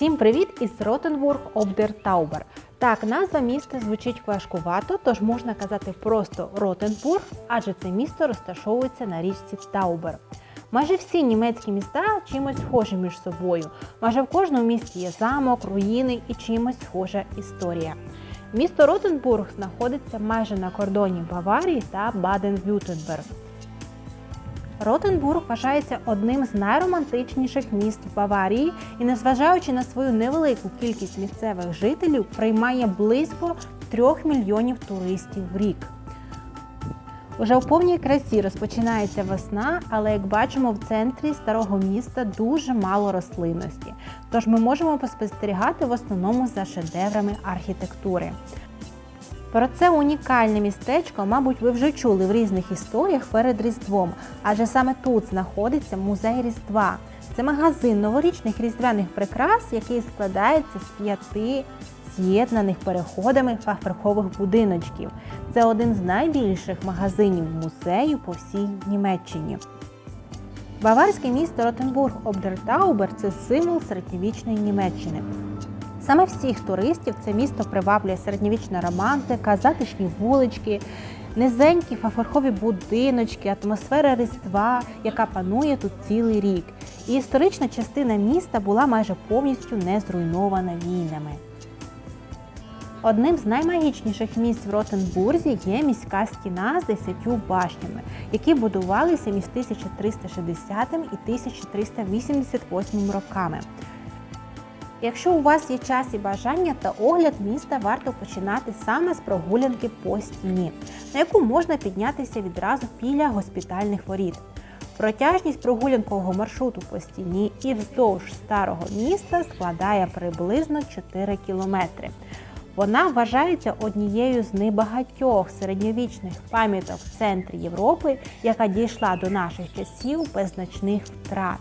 Всім привіт із Ротенбург Обдертаубер. Так, назва міста звучить важкувато, тож можна казати просто Ротенбург, адже це місто розташовується на річці Таубер. Майже всі німецькі міста чимось схожі між собою. Майже в кожному місті є замок, руїни і чимось схожа історія. Місто Ротенбург знаходиться майже на кордоні Баварії та Баден-Вютенберг. Ротенбург вважається одним з найромантичніших міст Баварії і, незважаючи на свою невелику кількість місцевих жителів, приймає близько 3 мільйонів туристів в рік. Уже у повній красі розпочинається весна, але як бачимо, в центрі старого міста дуже мало рослинності. Тож ми можемо поспостерігати в основному за шедеврами архітектури. Про це унікальне містечко, мабуть, ви вже чули в різних історіях перед Різдвом, адже саме тут знаходиться музей Різдва. Це магазин новорічних різдвяних прикрас, який складається з п'яти з'єднаних переходами фахверкових будиночків. Це один з найбільших магазинів музею по всій Німеччині. Баварське місто Ротенбург Обдертаубер це символ середньовічної Німеччини. Саме всіх туристів це місто приваблює середньовічна романтика, затишні вулички, низенькі фафорхові будиночки, атмосфера Різдва, яка панує тут цілий рік. І історична частина міста була майже повністю не зруйнована війнами. Одним з наймагічніших місць в Ротенбурзі є міська стіна з десятью башнями, які будувалися між 1360 і 1388 роками. Якщо у вас є час і бажання, то огляд міста варто починати саме з прогулянки по стіні, на яку можна піднятися відразу біля госпітальних воріт. Протяжність прогулянкового маршруту по стіні і вздовж старого міста складає приблизно 4 кілометри. Вона вважається однією з небагатьох середньовічних пам'яток в центрі Європи, яка дійшла до наших часів без значних втрат.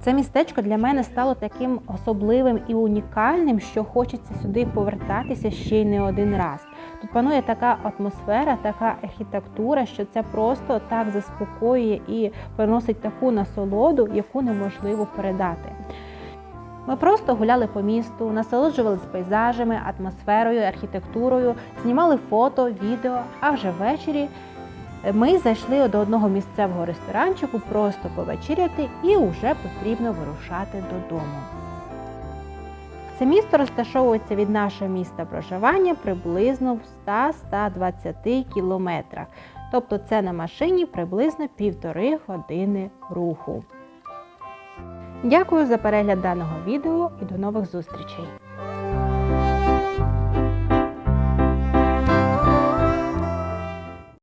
Це містечко для мене стало таким особливим і унікальним, що хочеться сюди повертатися ще й не один раз. Тут панує така атмосфера, така архітектура, що це просто так заспокоює і приносить таку насолоду, яку неможливо передати. Ми просто гуляли по місту, насолоджувалися пейзажами, атмосферою, архітектурою, знімали фото, відео, а вже ввечері ми зайшли до одного місцевого ресторанчику просто повечеряти і вже потрібно вирушати додому. Це місто розташовується від нашого міста проживання приблизно в 100-120 кілометрах. Тобто це на машині приблизно півтори години руху. Дякую за перегляд даного відео і до нових зустрічей!